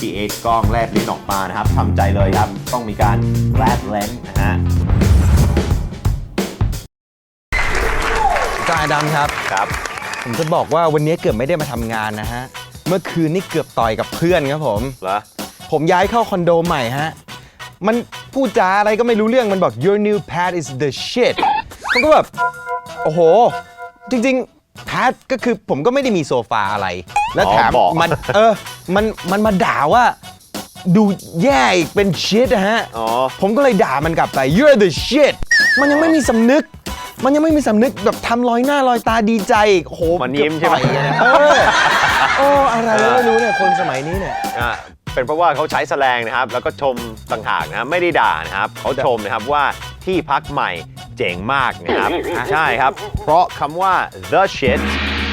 พี่เอชกล้องแลบลิ้นออกมานะครับทำใจเลยครับ ต้องมีการแลบเลนนะฮะก็อาดัมครับ ครับ ผมจะบอกว่าวันนี้เกือบไม่ได้มาทำงานนะฮะ เมื่อคืนนี่เกือบต่อยกับเพื่อนครับผม เหรอ ผมย้ายเข้าคอนโดใหม่ฮะ มันพูดจาอะไรก็ไม่รู้เรื่อง มันบอก your new pad is the shit ผมก็แบบ โอ้โห จริง ๆ pad ก็คือผมก็ไม่ได้มีโซฟาอะไร แล้วแถมอ๋อบอก มันเออมันมันมาด่าว่าดูแย่อีกเป็น shit นะฮะ อ๋อ ผมก็เลยด่ามันกลับไป you're the shit มันยังไม่มีสำนึก มันยังไม่มีสำนึกแบบทำรอยหน้ารอยตาดีใจอีกโอ้โหมันยิ้มใช่ไหม เกือบต่อยกันนะเออโอ้อะไรก็ไม่รู้เนี่ยคนสมัยนี้เนี่ย อะเป็นเพราะว่าเขาใช้แสแลงนะครับ แล้วก็ชมต่างหากนะครับไม่ได้ด่านะครับเขาชมนะครับว่าที่พักใหม่ เจ๋งมากนะครับ ใช่ครับ เพราะคำว่า the shit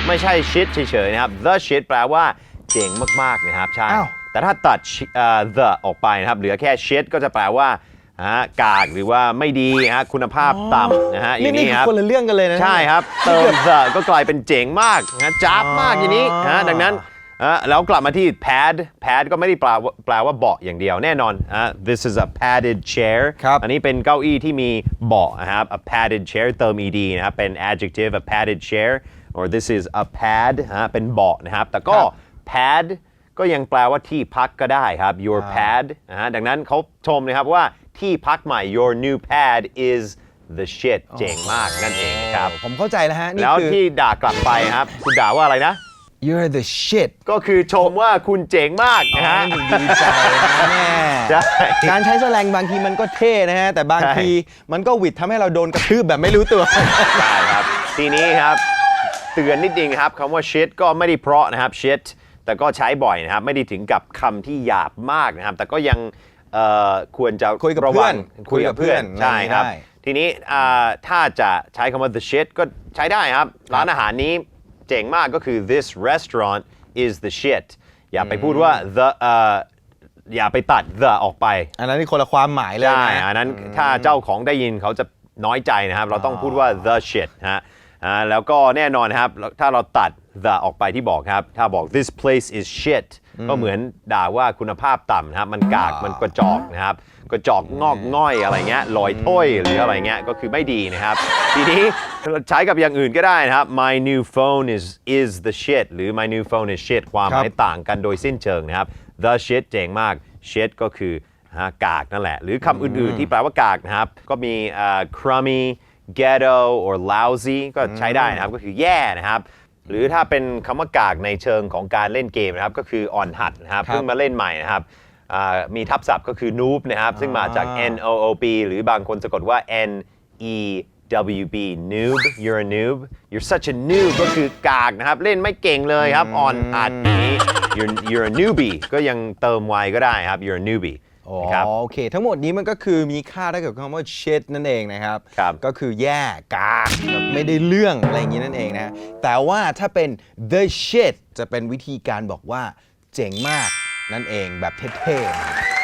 ไม่ใช่ shit เฉยๆนะครับ the shit แปลว่าเจ๋งมากๆนะครับ ใช่ อ้าว แต่ถ้าตัด shi- เอ่อ the ออกไปนะครับ เหลือแค่ shit ก็จะแปลว่าฮะกากหรือว่าไม่ดีฮะคุณภาพต่ำนะฮะอนี่ย่างนี่นี้คืคอรับ คนละเรื่องกันเลยนะ ใช่ครับ เติม the ก็กลายเป็นเจ๋งมากนะจ้าบมากอย่างนี้อ๋อนะดังนั้น อะแล้วกลับมาที่ pad pad ก็ไม่ได้แปลว่าแปลว่าเบาะอย่างเดียวแน่นอนอะ this is a padded chair ครับอันนี้เป็นเก้าอี้ที่มีเบาะนะครับ a padded chair เติม ed นะครับ เป็น adjective a padded chair or this is a pad ฮะเป็นเบาะนะครับ แต่ก็ pad ก็ยังแปลว่าที่พักก็ได้ครับ your pad นะฮะดังนั้นเขาชมนะครับว่าที่พักใหม่ your new pad is the shit เจ๋งมากนั่นเองนะครับ ผมเข้าใจแล้วฮะ นี่แล้วคือ ที่ด่ากลับไปครับ คุณด่าว่าอะไรนะ you're the shit ก็คือชมว่าคุณเจ๋งมากนะฮะนั่นถึงดีใจนะแม่ใช่ การใช้แสแลงบางทีมันก็เท่นะฮะ แต่บางใช่ทีมันก็หวิดทำให้เราโดนกระทืบแบบไม่รู้ตัว ใช่ครับ ทีนี้ครับเตือนนิดนึงครับคำว่า shit ก็ไม่ได้เพราะนะครับ shit แต่ก็ใช้บ่อยนะครับ ไม่ได้ถึงกับคำที่หยาบมากนะครับ แต่ก็ยังเอ่อควรจะคุยกับระเพื่วัองนคุยกับเพื่อนคุยกับเพื่อนใช่ครับ ได้ ทีนี้อ่าถ้าจะใช้คำว่า the shit ก็ใช้ได้ครับ ร้านอาหารนี้ เจ๋งมากก็คือ this restaurant is the shit อย่าไปพูดว่า the เอ่ออย่าไปตัด the ออกไป อันนั้นนี่คนละความหมายเลยใช่ นะอันนั้นถ้าเจ้าของได้ยินเขาจะน้อยใจนะครับ เราต้องพูดว่า the shit ฮะอ่าแล้วก็แน่นอนนะครับ ถ้าเราตัด the ออกไปที่บอกครับ ถ้าบอก this place is shit ก็เหมือนด่าว่าคุณภาพต่ำนะครับ มันกาก มันกระจอกนะครับ กระจอกงอกง่อยอะไรเงี้ย ลอยถ้วยหรืออะไรเงี้ย ก็คือไม่ดีนะครับ ทีนี้ใช้กับอย่างอื่นก็ได้นะครับ my new phone is is the shit หรือ my new phone is shit ความหมายต่างกันโดยสิ้นเชิงนะครับ the shit เจ๋งมาก shit ก็คือฮะกากนั่นแหละ หรือคำอื่นๆที่แปลว่ากากนะครับ ก็มีอ่า crummy ghetto or lousy ก็ใช้ได้นะครับ ก็คือแย่นะครับ หรือถ้าเป็นคำว่ากากในเชิงของการเล่นเกมนะครับก็คืออ่อนหัดนะครับครับ เพิ่งมาเล่นใหม่นะครับอ่ามีทับศัพท์ก็คือ noob นะครับซึ่งมาจาก n o o b หรือบางคนสะกดว่า n e w b noob you're a noob you're such a noob ก็คือกากนะครับเล่นไม่เก่งเลยครับอ่อนหัดอย่างนี้ you're you're a newbie ก็ยังเติม y ก็ได้ครับ you're a newbie อ๋อนะครับ โอเค ทั้งหมดนี้มันก็คือมีค่าเท่ากับคำว่า shit นั่นเองนะครับ ครับ ก็คือแย่กากแบบไม่ได้เรื่องอะไรอย่างนี้นั่นเองนะ แต่ว่าถ้าเป็น the shit จะเป็นวิธีการบอกว่าเจ๋งมากนั่นเองแบบเท่ๆ